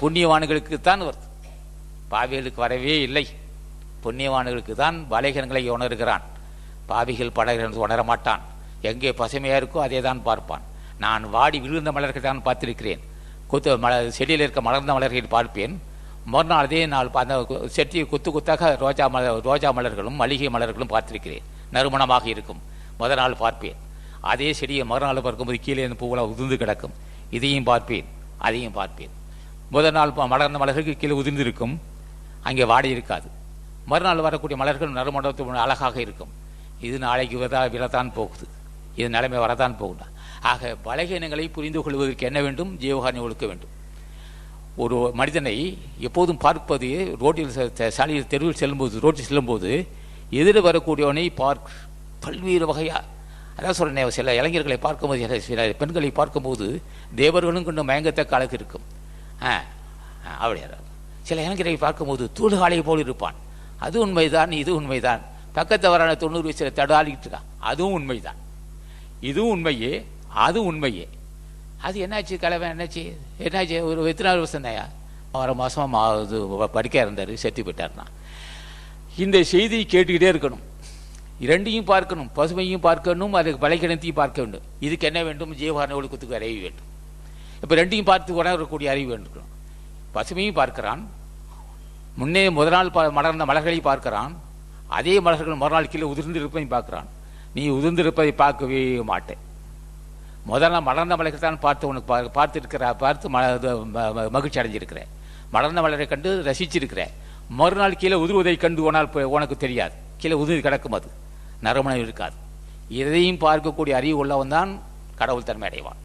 புண்ணியவான்களுக்கு தான் வருது. பாவிகளுக்கு வரவே இல்லை. புண்ணியவான்களுக்கு தான் பலகீனங்களை உணர்கிறான். பாவிகள் பலகீனத்தை உணர மாட்டான். எங்கே பசுமையாக இருக்கோ அதே தான் பார்ப்பான். நான் வாடி விழுந்த மலர்களை தான் பார்த்திருக்கிறேன். குத்து மல செடியில் இருக்க மலர்ந்த மலர்களை பார்ப்பேன். மறுநாள் அதே நாள் அந்த செடியை குத்து குத்தாக ரோஜா மலர் ரோஜா மலர்களும் மளிகை மலர்களும் பார்த்திருக்கிறேன். நறுமணமாக இருக்கும். முதல் நாள் பார்ப்பேன். அதே செடியை மறுநாள் பார்க்கும்போது கீழே இருந்து பூவெல்லாம் உதிர்ந்து கிடக்கும். இதையும் பார்ப்பேன். அதையும் பார்ப்பேன். முதல் நாள் மலர்ந்த மலர்களுக்கு கீழே உதிர்ந்திருக்கும். அங்கே வாடி இருக்காது. மறுநாள் வரக்கூடிய மலர்கள் நறுமணத்து அழகாக இருக்கும். இது நாளைக்கு விதா விழத்தான் போகுது. இது நிலைமை வரத்தான் போகுது. ஆக பலகீனங்களை புரிந்து கொள்வதற்கு என்ன வேண்டும்? ஜீவகாரணி ஒழுக்க வேண்டும். ஒரு மனிதனை எப்போதும் பார்ப்பது ரோட்டில் செ- சாலையில் தெருவில் செல்லும்போது ரோட்டில் செல்லும்போது எதிரில் வரக்கூடியவனை பார்க் பல்வேறு வகையாக அதான் சொல்கிறேன் சில இளைஞர்களை பார்க்கும்போது சில பெண்களை பார்க்கும்போது தேவர்களும் கொண்டு மயங்கத்தக்க அழகு இருக்கும். ஆ அப்படியா சில இளைஞரை பார்க்கும்போது தூளுகாலை போல் இருப்பான். அது உண்மைதான் இது உண்மைதான். பக்கத்தவரான தொண்ணூறு வயசில் தடாலிக்கிட்டு இருக்கான் அதுவும் உண்மைதான். இதுவும் உண்மையே அது உண்மையே. அது என்னாச்சு கலவன் என்னாச்சு? என்னாச்சு? ஒரு எத்தனாவது வருஷம் தாயா? ஆறு மாசமா மா- இது படிக்க இருந்தார் செத்து போயிட்டார்னா இந்த செய்தியை கேட்டுக்கிட்டே இருக்கணும். இரண்டையும் பார்க்கணும் பசுமையும் பார்க்கணும் அதுக்கு பலைக்கிணத்தையும் பார்க்க வேண்டும். இதுக்கு என்ன வேண்டும்? ஜீவகாரண ஒழுக்கத்துக்கு அறிவு வேண்டும். இப்போ ரெண்டையும் பார்த்து உணரக்கூடிய அறிவு வேண்டும் பசுமையும் பார்க்கிறான். முன்னே முதல் நாள் ப- மலர்ந்த மலர்களை பார்க்கிறான். அதே மலர்கள் மறுநாள் கீழே உதிர்ந்து இருப்பதையும் பார்க்கிறான். நீ உதிர்ந்திருப்பதை பார்க்கவே மாட்டேன். முதல் நாள் மலர்ந்த மலரை தான் பார்த்து உனக்கு பா- பார்த்துருக்கிற பார்த்து ம ம- ம- மகிழ்ச்சி அடைஞ்சிருக்கிறேன். மலர்ந்த மலரை கண்டு ரசிச்சிருக்கிறேன். மறுநாள் கீழே உதிர்வதை கண்டு உனால் உனக்கு தெரியாது. கீழே உதிர் கிடக்கும் அது. நறுமணம் இருக்காது. இதையும் பார்க்கக்கூடிய அறிவு உள்ளவன் தான் கடவுள் தன்மை அடைவான்.